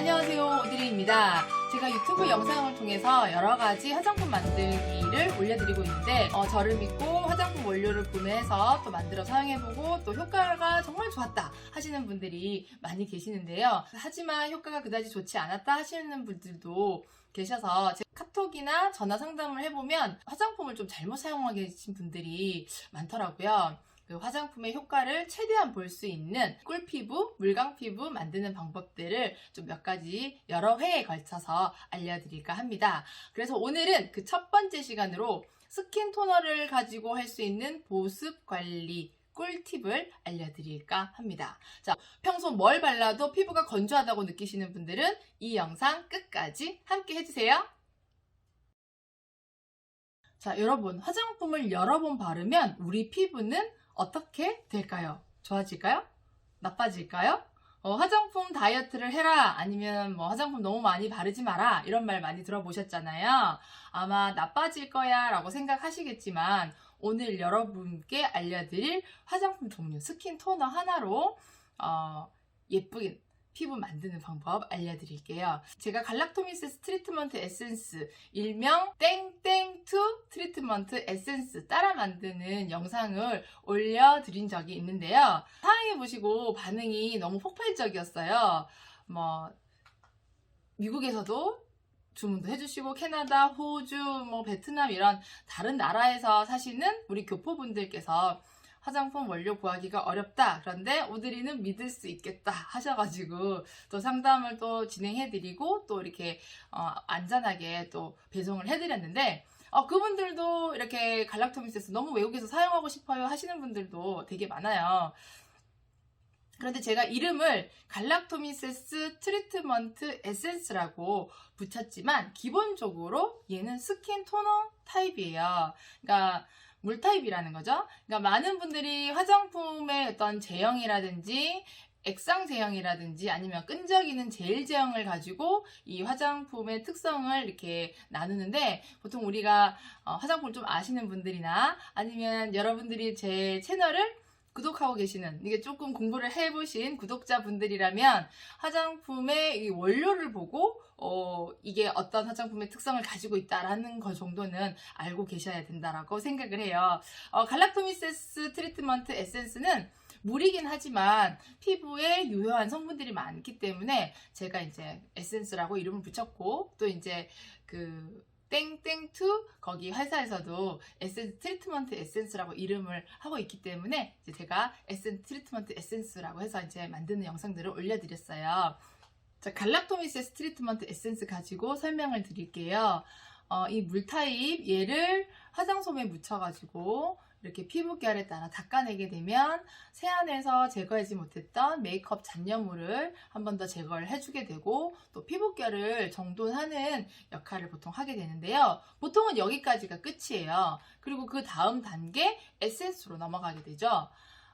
안녕하세요. 오드리입니다. 제가 유튜브 영상을 통해서 여러 가지 화장품 만들기를 올려드리고 있는데 어, 저를 믿고 화장품 원료를 구매해서 또 만들어 사용해보고 또 효과가 정말 좋았다 하시는 분들이 많이 계시는데요. 하지만 효과가 그다지 좋지 않았다 하시는 분들도 계셔서 제 카톡이나 전화 상담을 해보면 화장품을 좀 잘못 사용하게 계신 분들이 많더라고요. 그 화장품의 효과를 최대한 볼 수 있는 꿀피부, 물광피부 만드는 방법들을 좀 몇 가지 여러 회에 걸쳐서 알려드릴까 합니다. 그래서 오늘은 그 첫 번째 시간으로 스킨 토너를 가지고 할 수 있는 보습 관리 꿀팁을 알려드릴까 합니다. 자, 평소 뭘 발라도 피부가 건조하다고 느끼시는 분들은 이 영상 끝까지 함께 해주세요. 자, 여러분, 화장품을 여러 번 바르면 우리 피부는 어떻게 될까요? 좋아질까요? 나빠질까요? 어, 화장품 다이어트를 해라 아니면 뭐 화장품 너무 많이 바르지 마라 이런 말 많이 들어보셨잖아요. 아마 나빠질 거야 라고 생각하시겠지만 오늘 여러분께 알려드릴 화장품 종류 스킨 토너 하나로 어, 예쁜 피부 만드는 방법 알려드릴게요. 제가 갈락토미스 트리트먼트 에센스 일명 땡땡투 트리트먼트 에센스 따라 만드는 영상을 올려드린 적이 있는데요. 사용해보시고 반응이 너무 폭발적이었어요. 뭐 미국에서도 주문도 해주시고 캐나다, 호주, 뭐 베트남 이런 다른 나라에서 사시는 우리 교포분들께서 화장품 원료 구하기가 어렵다. 그런데 오드리는 믿을 수 있겠다 하셔가지고 또 상담을 또 진행해드리고 또 이렇게 어, 안전하게 또 배송을 해드렸는데 어, 그분들도 이렇게 갈락토미세스 너무 외국에서 사용하고 싶어요 하시는 분들도 되게 많아요. 그런데 제가 이름을 갈락토미세스 트리트먼트 에센스라고 붙였지만 기본적으로 얘는 스킨 토너 타입이에요. 그러니까 물 타입이라는 거죠. 그러니까 많은 분들이 화장품의 어떤 제형이라든지 액상 제형이라든지 아니면 끈적이는 젤 제형을 가지고 이 화장품의 특성을 이렇게 나누는데 보통 우리가 어, 화장품을 좀 아시는 분들이나 아니면 여러분들이 제 채널을 구독하고 계시는 이게 조금 공부를 해보신 구독자분들이라면 화장품의 이 원료를 보고 어, 이게 어떤 화장품의 특성을 가지고 있다라는 것 정도는 알고 계셔야 된다라고 생각을 해요. 어, 갈락토미세스 트리트먼트 에센스는 물이긴 하지만 피부에 유효한 성분들이 많기 때문에 제가 이제 에센스라고 이름을 붙였고 또 이제 그 땡땡투 거기 회사에서도 에센스 트리트먼트 에센스라고 이름을 하고 있기 때문에 제가 에센스 트리트먼트 에센스라고 해서 이제 만드는 영상들을 올려드렸어요. 자, 갈락토미세스 트리트먼트 에센스 가지고 설명을 드릴게요. 어, 이 물 타입 얘를 화장솜에 묻혀가지고 이렇게 피부 결에 따라 닦아내게 되면 세안에서 제거하지 못했던 메이크업 잔여물을 한 번 더 제거를 해주게 되고 또 피부결을 정돈하는 역할을 보통 하게 되는데요. 보통은 여기까지가 끝이에요. 그리고 그 다음 단계 에센스로 넘어가게 되죠.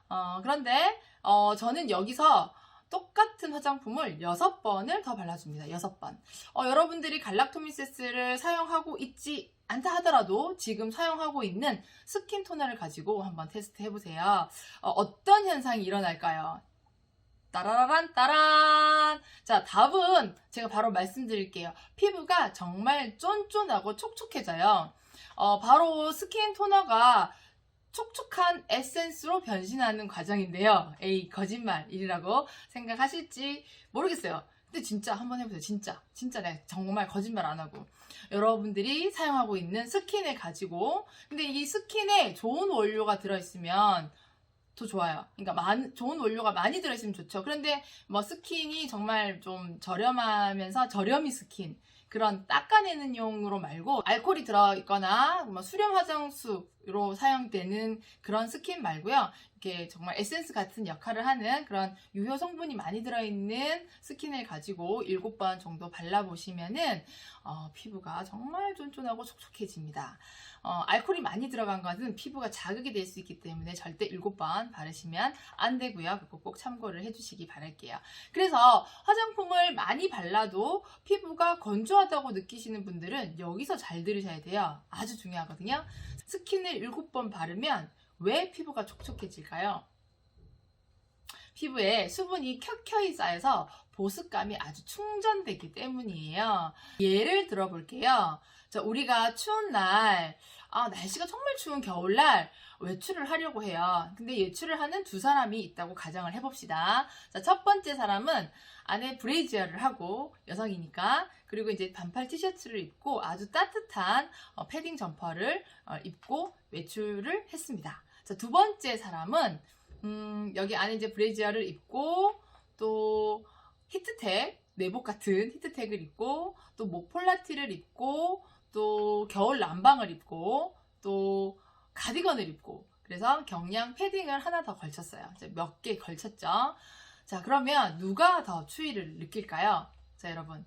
어, 그런데 어, 저는 여기서 똑같 은 화장품을 6번을 더 발라줍니다. 6번. 어, 여러분들이 갈락토미세스를 사용하고 있지 않다 하더라도 지금 사용하고 있는 스킨 토너를 가지고 한번 테스트 해보세요. 어, 떤 현상이 일어날까요? 따라라란 따란 자 답은 제가 바로 말씀드릴게요 피부가 정말 쫀쫀하고 촉촉해져요 어, 바로 스킨 토너가 촉촉한 에센스로 변신하는 과정인데요 에이 거짓말이라고 생각하실지 모르겠어요 근데 진짜 한번 해보세요. 진짜. 진짜 내가 정말 거짓말 안 하고. 여러분들이 사용하고 있는 스킨을 가지고. 근데 이 스킨에 좋은 원료가 들어있으면 더 좋아요. 그러니까 많, 좋은 원료가 많이 들어있으면 좋죠. 그런데 뭐 스킨이 정말 좀 저렴하면서 저렴이 스킨. 그런 닦아내는 용으로 말고 알코올이 들어있거나 뭐 수렴 화장수로 사용되는 그런 스킨 말고요. 이렇게 정말 에센스 같은 역할을 하는 그런 유효 성분이 많이 들어있는 스킨을 가지고 7번 정도 발라보시면은 어, 피부가 정말 쫀쫀하고 촉촉해집니다. 어, 알코올이 많이 들어간 것은 피부가 자극이 될 수 있기 때문에 절대 7번 바르시면 안 되고요. 그거 꼭 참고를 해주시기 바랄게요. 그래서 화장품을 많이 발라도 피부가 건조하다고 느끼시는 분들은 여기서 잘 들으셔야 돼요. 아주 중요하거든요. 스킨을 7번 바르면 왜 피부가 촉촉해질까요? 피부에 수분이 켜켜이 쌓여서 보습감이 아주 충전되기 때문이에요. 예를 들어 볼게요. 자, 우리가 추운 날, 아, 날씨가 정말 추운 겨울날 외출을 하려고 해요. 근데 외출을 하는 두 사람이 있다고 가정을 해봅시다. 자, 첫 번째 사람은 안에 브레이지어를 하고 여성이니까 그리고 이제 반팔 티셔츠를 입고 아주 따뜻한 어, 패딩 점퍼를 어, 입고 외출을 했습니다. 자, 두 번째 사람은 음, 여기 안에 이제 브레이지어를 입고 또 히트텍 내복 같은 히트텍을 입고 또 목폴라티를 입고 또 겨울 난방을 입고 또 가디건을 입고 그래서 경량 패딩을 하나 더 걸쳤어요. 몇 개 걸쳤죠. 자, 그러면 누가 더 추위를 느낄까요? 자, 여러분.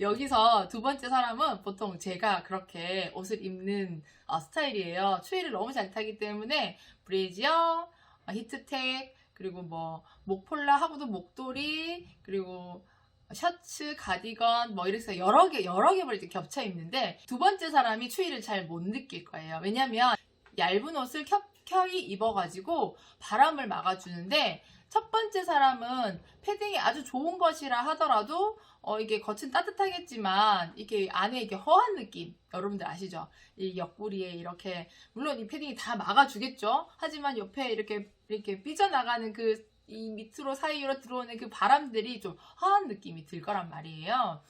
여기서 두 번째 사람은 보통 제가 그렇게 옷을 입는 어, 스타일이에요. 추위를 너무 잘 타기 때문에 브레이지어, 어, 히트텍, 그리고 뭐 목폴라 하고도 목도리, 그리고 셔츠, 가디건 뭐 이렇게 여러 개 여러 개를 이렇게 겹쳐 입는데 두 번째 사람이 추위를 잘 못 느낄 거예요. 왜냐면 얇은 옷을 켜켜이 입어가지고 바람을 막아주는데 첫 번째 사람은 패딩이 아주 좋은 것이라 하더라도 어, 이게 겉은 따뜻하겠지만 이게 안에 이게 허한 느낌 여러분들 아시죠? 이 옆구리에 이렇게 물론 이 패딩이 다 막아주겠죠. 하지만 옆에 이렇게 이렇게 삐져나가는 그 이 밑으로 사이로 들어오는 그 바람들이 좀 허한 느낌이 들 거란 말이에요.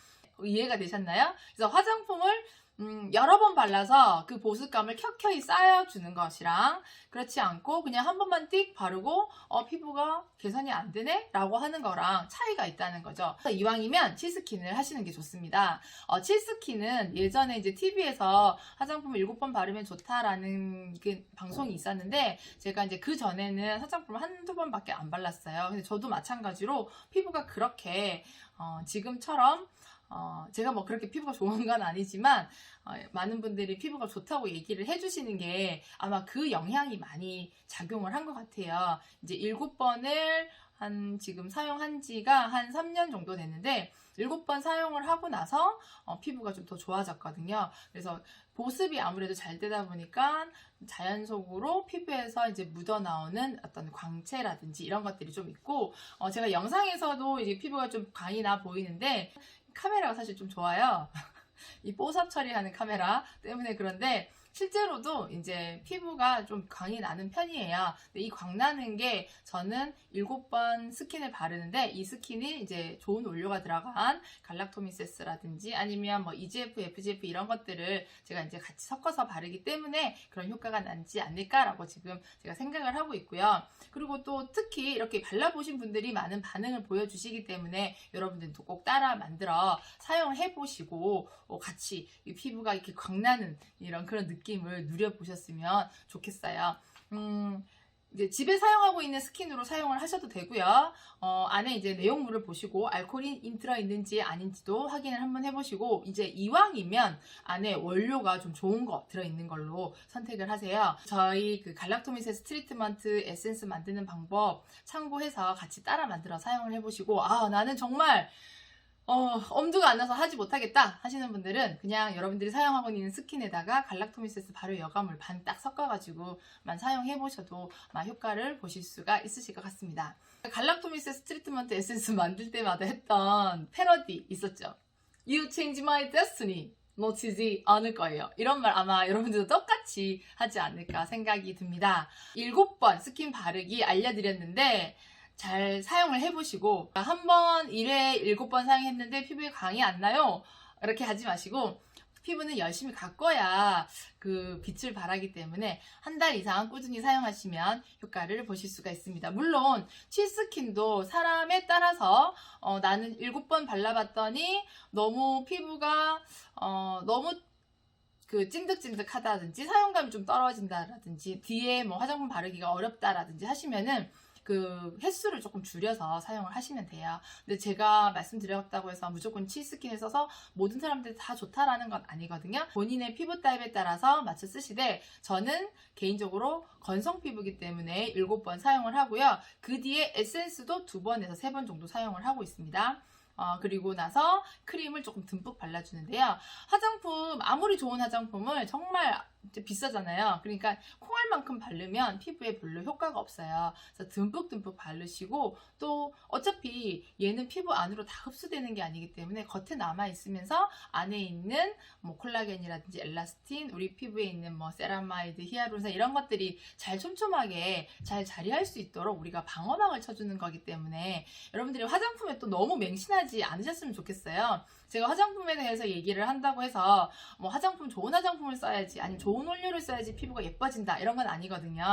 이해가 되셨나요? 그래서 화장품을 음, 여러 번 발라서 그 보습감을 켜켜이 쌓여주는 것이랑 그렇지 않고 그냥 한 번만 띡 바르고 어, 피부가 개선이 안 되네? 라고 하는 거랑 차이가 있다는 거죠. 이왕이면 치스킨을 하시는 게 좋습니다. 어, 치스킨은 예전에 이제 TV에서 화장품을 7번 바르면 좋다라는 그 방송이 있었는데 제가 이제 그 전에는 화장품을 한두 번밖에 안 발랐어요. 근데 저도 마찬가지로 피부가 그렇게 어, 지금처럼 어, 제가 뭐 그렇게 피부가 좋은 건 아니지만 어, 많은 분들이 피부가 좋다고 얘기를 해주시는 게 아마 그 영향이 많이 작용을 한 것 같아요. 이제 일곱 번을 한 지금 사용한 지가 한 3년 정도 됐는데 일곱 번 사용을 하고 나서 어, 피부가 좀 더 좋아졌거든요. 그래서 보습이 아무래도 잘 되다 보니까 자연 속으로 피부에서 이제 묻어 나오는 어떤 광채라든지 이런 것들이 좀 있고 어, 제가 영상에서도 이제 피부가 좀 광이 나 보이는데 카메라가 사실 좀 좋아요. 이 뽀삽 처리하는 카메라 때문에 그런데 실제로도 이제 피부가 좀 광이 나는 편이에요. 이 광 나는 게 저는 7번 스킨을 바르는데 이 스킨이 이제 좋은 원료가 들어간 갈락토미세스라든지 아니면 뭐 EGF, FGF 이런 것들을 제가 이제 같이 섞어서 바르기 때문에 그런 효과가 나지 않을까라고 지금 제가 생각을 하고 있고요. 그리고 또 특히 이렇게 발라보신 분들이 많은 반응을 보여주시기 때문에 여러분들도 꼭 따라 만들어 사용을 해보시고 어, 같이 이 피부가 이렇게 광나는 이런 그런 느낌 을 누려보셨으면 좋겠어요. 음, 이제 집에 사용하고 있는 스킨으로 사용을 하셔도 되고요. 어, 안에 이제 내용물을 보시고 알코올이 들어 있는지 아닌지도 확인을 한번 해보시고 이제 이왕이면 안에 원료가 좀 좋은 거 들어 있는 걸로 선택을 하세요. 저희 그 갈락토미세스 트리트먼트 에센스 만드는 방법 참고해서 같이 따라 만들어 사용을 해보시고 아 나는 정말 어, 엄두가 안 나서 하지 못하겠다 하시는 분들은 그냥 여러분들이 사용하고 있는 스킨에다가 갈락토미세스 발효 여과물 반 딱 섞어가지고만 사용해 보셔도 효과를 보실 수가 있으실 것 같습니다. 갈락토미세스 트리트먼트 에센스 만들 때마다 했던 패러디 있었죠. You change my destiny. 놓치지 않을 거예요. 이런 말 아마 여러분들도 똑같이 하지 않을까 생각이 듭니다. 일곱 번 스킨 바르기 알려드렸는데 잘 사용을 해보시고 한번 1회 7번 사용했는데 피부에 광이 안 나요. 이렇게 하지 마시고 피부는 열심히 가꿔야 그 빛을 발하기 때문에 한 달 이상 꾸준히 사용하시면 효과를 보실 수가 있습니다. 물론 치스킨도 사람에 따라서 어, 나는 7번 발라봤더니 너무 피부가 어, 너무 그 찐득찐득하다든지 사용감이 좀 떨어진다라든지 뒤에 뭐 화장품 바르기가 어렵다라든지 하시면은 그 횟수를 조금 줄여서 사용을 하시면 돼요. 근데 제가 말씀드렸다고 해서 무조건 치스킨을 써서 모든 사람들이 다 좋다라는 건 아니거든요. 본인의 피부 타입에 따라서 맞춰 쓰시되 저는 개인적으로 건성 피부기 때문에 7번 사용을 하고요. 그 뒤에 에센스도 2번에서 3번 정도 사용을 하고 있습니다. 어, 그리고 나서 크림을 조금 듬뿍 발라주는데요. 화장품, 아무리 좋은 화장품을 정말 비싸잖아요. 그러니까 콩알만큼 바르면 피부에 별로 효과가 없어요. 그래서 듬뿍듬뿍 바르시고 또 어차피 얘는 피부 안으로 다 흡수되는 게 아니기 때문에 겉에 남아 있으면서 안에 있는 뭐 콜라겐이라든지 엘라스틴, 우리 피부에 있는 뭐 세라마이드, 히아루론산 이런 것들이 잘 촘촘하게 잘 자리할 수 있도록 우리가 방어막을 쳐주는 거기 때문에 여러분들이 화장품에 또 너무 맹신하지 않으셨으면 좋겠어요. 제가 화장품에 대해서 얘기를 한다고 해서 뭐 화장품 좋은 화장품을 써야지 아니면 좋은 원료를 써야지 피부가 예뻐진다 이런 건 아니거든요.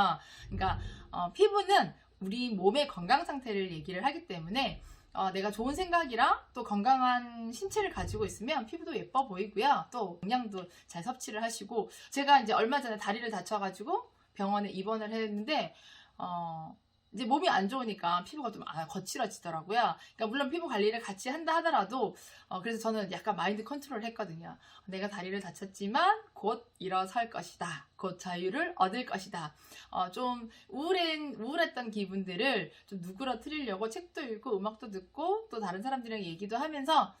그러니까 어, 피부는 우리 몸의 건강 상태를 얘기를 하기 때문에 어, 내가 좋은 생각이랑 또 건강한 신체를 가지고 있으면 피부도 예뻐 보이고요. 또 영양도 잘 섭취를 하시고 제가 이제 얼마 전에 다리를 다쳐가지고 병원에 입원을 했는데 어, 이제 몸이 안 좋으니까 피부가 좀 아, 거칠어지더라고요. 그러니까 물론 피부 관리를 같이 한다 하더라도 어, 그래서 저는 약간 마인드 컨트롤 했거든요. 내가 다리를 다쳤지만 곧 일어설 것이다. 곧 자유를 얻을 것이다. 어, 좀 우울한, 우울했던 기분들을 좀 누그러뜨리려고 책도 읽고 음악도 듣고 또 다른 사람들이랑 얘기도 하면서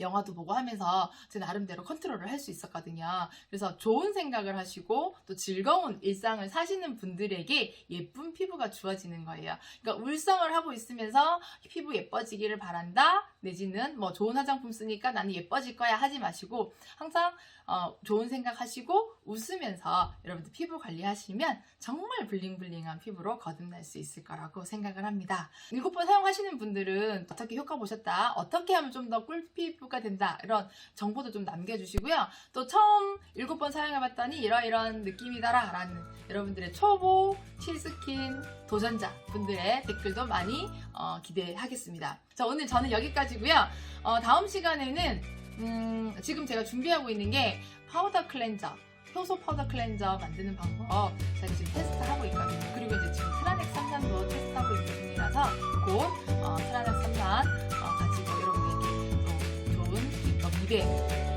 영화도 보고 하면서 제 나름대로 컨트롤을 할 수 있었거든요. 그래서 좋은 생각을 하시고 또 즐거운 일상을 사시는 분들에게 예쁜 피부가 주어지는 거예요. 그러니까 울성을 하고 있으면서 피부 예뻐지기를 바란다. 내지는 뭐 좋은 화장품 쓰니까 나는 예뻐질 거야 하지 마시고 항상 어, 좋은 생각 하시고 웃으면서 여러분들 피부 관리하시면 정말 블링블링한 피부로 거듭날 수 있을 거라고 생각을 합니다. 일곱 번 사용하시는 분들은 어떻게 효과 보셨다? 어떻게 하면 좀 더 꿀피부가 된다? 이런 정보도 좀 남겨주시고요. 또 처음 일곱 번 사용해봤더니 이러이런 느낌이다라 라는 여러분들의 초보 실스킨 도전자 분들의 댓글도 많이 어, 기대하겠습니다. 자 오늘 저는 여기까지고요. 어, 다음 시간에는 음, 지금 제가 준비하고 있는 게 파우더 클렌저 효소 파우더 클렌저 만드는 방법 제가 지금 테스트하고 있거든요. 그리고 이제 지금 트라넥 3단도 테스트하고 있는 중이라서 곧 어, 트라넥 3단 어, 가지고 여러분들에게 또 좋은 어, 알려드리도록